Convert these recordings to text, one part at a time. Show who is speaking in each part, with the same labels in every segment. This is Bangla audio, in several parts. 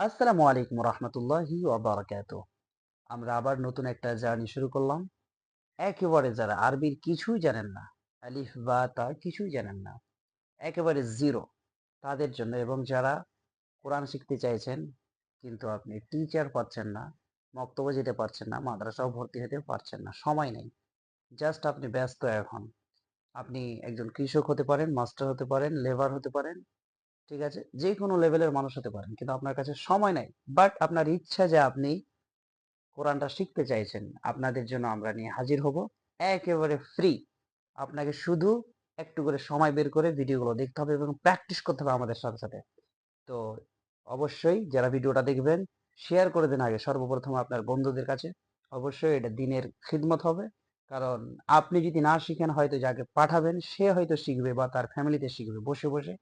Speaker 1: আসসালামু আলাইকুম রহমতুল্লাহি ওয়াবারাকাতু আমরা আবার নতুন একটা জার্নি শুরু করলাম। একেবারে যারা আরবির কিছুই জানেন না, আলিফ, বা, তা কিছুই জানেন না, একেবারে জিরো তাদের জন্য এবং যারা কোরআন শিখতে চাইছেন কিন্তু আপনি টিচার পাচ্ছেন না, মক্তব্য যেতে পারছেন না, মাদ্রাসাও ভর্তি হতে পারছেন না, সময় নেই। জাস্ট আপনি ব্যস্ত এখন। আপনি একজন কৃষক হতে পারেন মাস্টার হতে পারেন লেবার হতে পারেন ঠিক আছে? যে কোনো লেভেলের মানুষ হতে পারেন। কিন্তু আপনার কাছে সময় নাই। বাট আপনার ইচ্ছা যে আপনি কোরআনটা শিখতে চাইছেন, আপনাদের জন্য আমরা নিয়ে হাজির হব। একেবারে ফ্রি আপনাকে শুধু একটু করে সময় বের করে ভিডিওগুলো দেখতে হবে এবং প্র্যাকটিস করতে হবে আমাদের সাথে সাথে। তো অবশ্যই যারা ভিডিওটা দেখবেন শেয়ার করে দেন আগে সর্বপ্রথম আপনার বন্ধুদের কাছে। অবশ্যই এটা দিনের খিদমত হবে। কারণ আপনি যদি না শিখেন, হয়তো যাকে পাঠাবেন, সে হয়তো শিখবে বা তার ফ্যামিলিতে শিখবে। বসে বসে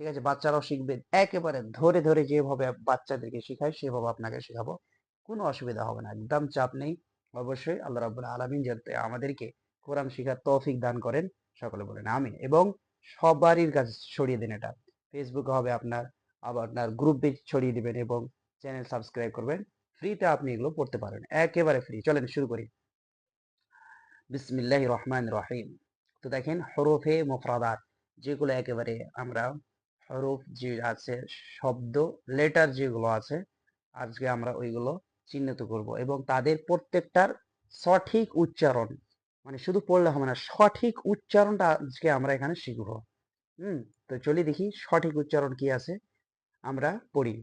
Speaker 1: ঠিক আছে? বাচ্চারাও শিখবে। একেবারে ধরে ধরে যেভাবে বাচ্চাদেরকে শেখায়, সেভাবে আপনাকে শেখাবো। কোনো অসুবিধা হবে না, একদম চাপ নেই। অবশ্যই আল্লাহ রাবুল আলমিন যাতে আমাদেরকে কোরআন শিখার তৌফিক দান করেন, সকলে বলেন আমিন। এবং সবারই কাছে ছড়িয়ে দিন এটা। ফেসবুকে হবে আপনার, আবার আপনার গ্রুপ গ্রুপে ছড়িয়ে দিবেন এবং চ্যানেল সাবস্ক্রাইব করবেন। ফ্রিতে আপনি এগুলো পড়তে পারেন, একেবারে ফ্রি চলেন শুরু করি। বিসমিল্লাহ রহমান রহিম। তো দেখেন, হরফে মুফরাদাত, যেগুলো একেবারে আমরা হরফ যে আছে, শব্দ লেটার যেগুলো আছে, আজকে আমরা ওইগুলো চিহ্নিত করব এবং তাদের প্রত্যেকটার সঠিক উচ্চারণ মানে শুধু পড়লে হবে না, সঠিক উচ্চারণটা আজকে আমরা এখানে শিখব। হুম, তো চলি দেখি সঠিক উচ্চারণ কি আছে, আমরা পড়ি।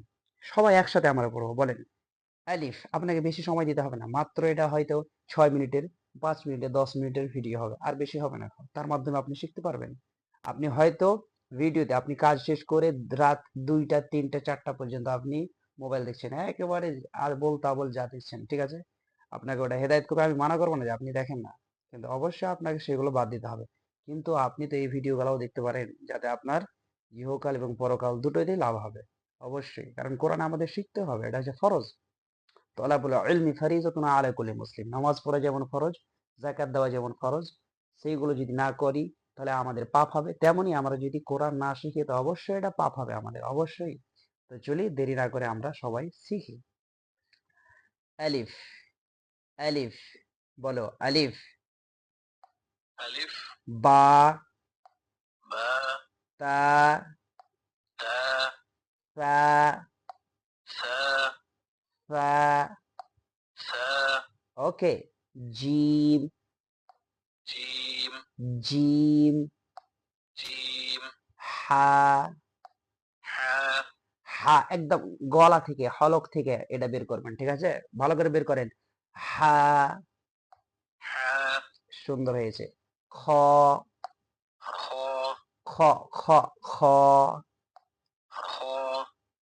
Speaker 1: সবাই একসাথে আমরা পড়ব, বলেন। আলিফ, আপনাকে বেশি সময় দিতে হবে না, মাত্র এটা হয়তো ছয় মিনিটের, পাঁচ মিনিটের, দশ মিনিটের ভিডিও হবে, আর বেশি হবে না, তার মাধ্যমে আপনি শিখতে পারবেন। আপনি হয়তো ভিডিওতে আপনি কাজ শেষ করে রাত দুইটা, তিনটা, চারটা পর্যন্ত আপনি মোবাইল দেখছেন। একেবারে আর বল তাবল যা দেখছেন, ঠিক আছে? আপনাকে ওটা হেদায়ত করবে। আমি মানা করব না যে আপনি দেখেন না। কিন্তু অবশ্যই আপনাকে সেগুলো বাদ দিতে হবে। কিন্তু আপনি তো এই ভিডিওগুলোও দেখতে পারেন, যাতে আপনার ইহকাল এবং পরকাল দুটোতেই লাভ হবে। অবশ্যই। কারণ কোরআন আমাদের শিখতে হবে। এটা হচ্ছে ফরজ। তলাবুল ইলমি ফারিজাতুন আলা কুল্লি মুসলিম। নামাজ পড়া যেমন ফরজ জাকাত দেওয়া যেমন ফরজ। সেইগুলো যদি না করি তাহলে আমাদের পাপ হবে। তেমনই আমরা যদি কোরআন না শিখি তো অবশ্যই এটা পাপ হবে আমাদের অবশ্যই। তো চলি দেরি না করে আমরা সবাই শিখি। আলিফ আলিফ বলো আলিফ।
Speaker 2: আলিফ।
Speaker 1: বা।
Speaker 2: বা।
Speaker 1: তা।
Speaker 2: তা।
Speaker 1: সা।
Speaker 2: সা।
Speaker 1: সা।
Speaker 2: সা।
Speaker 1: ওকে জিম।
Speaker 2: জিম।
Speaker 1: জিম
Speaker 2: জিম
Speaker 1: হা হা একদম গলা থেকে হলক থেকে এটা বের করবেন ঠিক আছে? ভালো করে বের করেন হা সুন্দর হয়েছে খ খ খ খ
Speaker 2: খ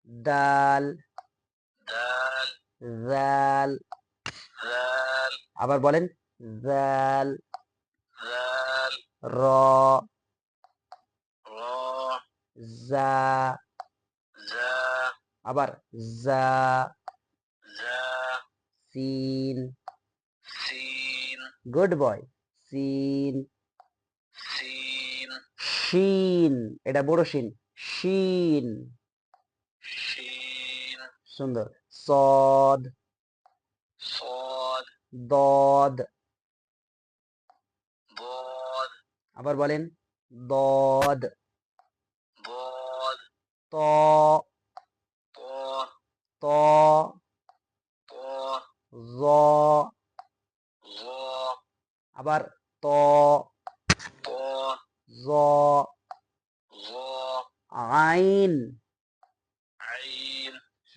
Speaker 1: ডাল
Speaker 2: ডাল
Speaker 1: জাল আবার বলেন জাল
Speaker 2: জাল
Speaker 1: র জা আবার জা সিন
Speaker 2: সিন
Speaker 1: গুড বয় সিন
Speaker 2: সিন
Speaker 1: শিন এটা বড় শিন। শিন সুন্দর সদ
Speaker 2: সদ
Speaker 1: দদ আবার বলেন দদ ত ত জ। আবার ত জ। আইন।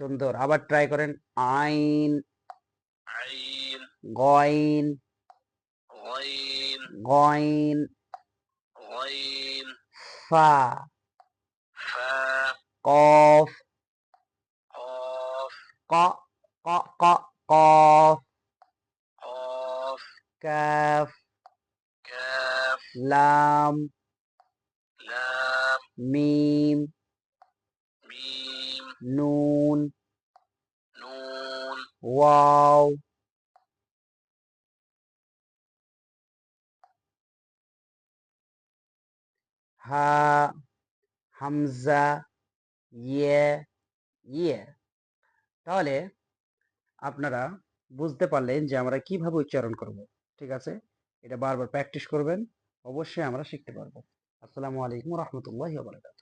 Speaker 1: সুন্দর আবার ট্রাই করেন আইন। গইন। গইন।
Speaker 2: الرحيم
Speaker 1: فا
Speaker 2: فا
Speaker 1: قاف
Speaker 2: قاف
Speaker 1: قا قا قا قاف
Speaker 2: قاف
Speaker 1: كاف
Speaker 2: كاف
Speaker 1: لام
Speaker 2: لام
Speaker 1: ميم
Speaker 2: ميم
Speaker 1: نون
Speaker 2: نون
Speaker 1: واو হা হামজা ইয়ে ইয়ে তাহলে আপনারা বুঝতে পারলেন যে আমরা কীভাবে উচ্চারণ করব, ঠিক আছে? এটা বারবার প্র্যাকটিস করবেন, অবশ্যই আমরা শিখতে পারব। আসসালামু আলাইকুম রহমতুল্লাহ বারকাত